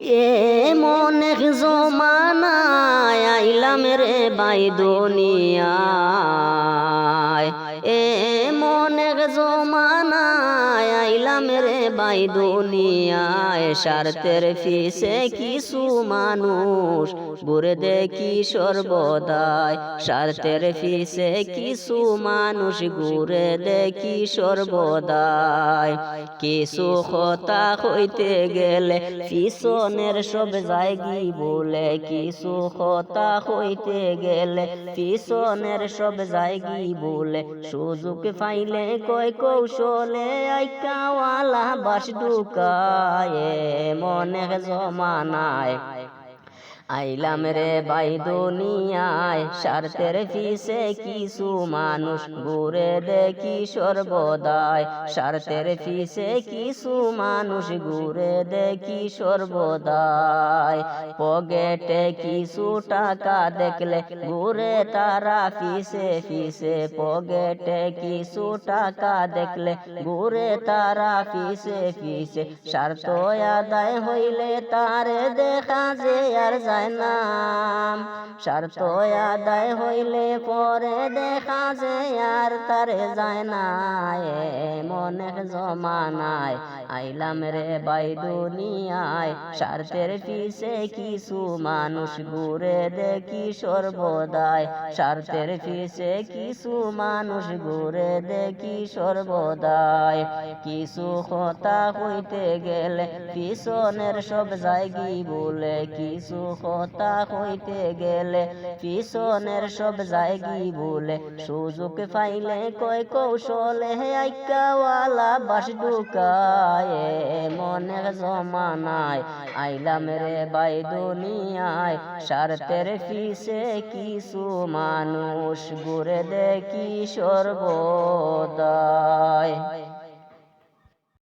এ মনে জমানায় আইলাম রে বাই দুনিয়ায়। এ মন জমানায় আইলাম রে বাই দুনিয়ায় স্বার্থের ফিসে কিছু মানুষ বুড়ে দেখি সর্বদাই স্বার্থের ফিসে কিছু মানুষ ঘুরে দেখি সর্বদাই কিছু কথা হইতে গেলে পিছনের সব জায়গি বলে, কিছু কথা হইতে গেলে পিছনের সব জায়গি বলে, সুযোগ পাইলে কয় কৌশলে আইকাওয়ালা বাস ঢুকায় মনে জমানায় আইলাম রে বাই দুনিয়ায়, স্বার্থের পিছে কিছু মানুষ ঘুরে দেখি সর্বদাই। স্বার্থের পিছে কিছু মানুষ ঘুরে দেখি সর্বদাই। পকেটে কিছু টাকা দেখলে ঘুরে তারা পিছে পিছে। পকেটে কিছু টাকা দেখলে ঘুরে তারা পিছে পিছে। স্বার্থ আদায় হইলে তারে দেখা যে আর যায় না স্বার্থ আদায় হইলে পরে দেখা যে আর তারে যায় না এ মনের জমানায় আইলাম রে বাই দুনিয়ায়। স্বার্থের পিছে কিছু মানুষ ঘুরে দেখি সর্বদাই। স্বার্থের পিছে কিছু মানুষ ঘুরে দেখি সর্বদাই। কিছু কথা হইতে গেলে পিছনের সব জায়গি বলে, কিছু কথা হইতে গেলে পিছনের সব জায়গি বলে, সুযোগ পাইলে কয় কৌশলে আইকাওয়ালা বাস ঢুকায়, মনের জমানায় আইলাম রে বাই দুনিয়ায়, স্বার্থের পিছে কিছু মানুষ ঘুরে দেখি সর্বদায়